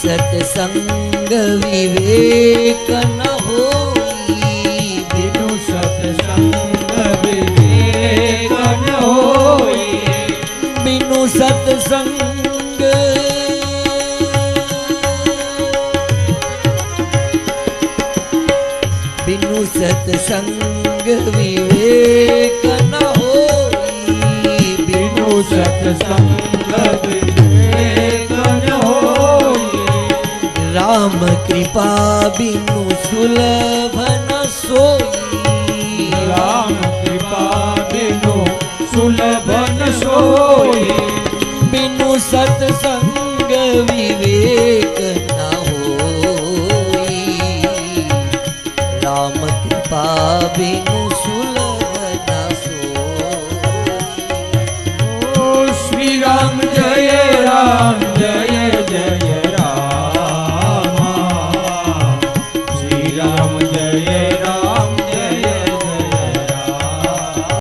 સત્સંગ વિવેક ન હોઈ બિનુ સત્સંગ વિવેક ન હોઈ બિનુ બિનુ સત્સંગ વિવેક ન હોઈ બિનુ સત્સંગ વિવેક ન હોય રામ કૃપા બિનુ સુલભ ન સોઈ રામ કૃપા બિનુ સુલભ ન સોય બિનુ સત્સંગ વિવેક રામ કૃપા બિનુ સુલભના સો શ્રી રામ જય રામ જય જય રામ શ્રી રામ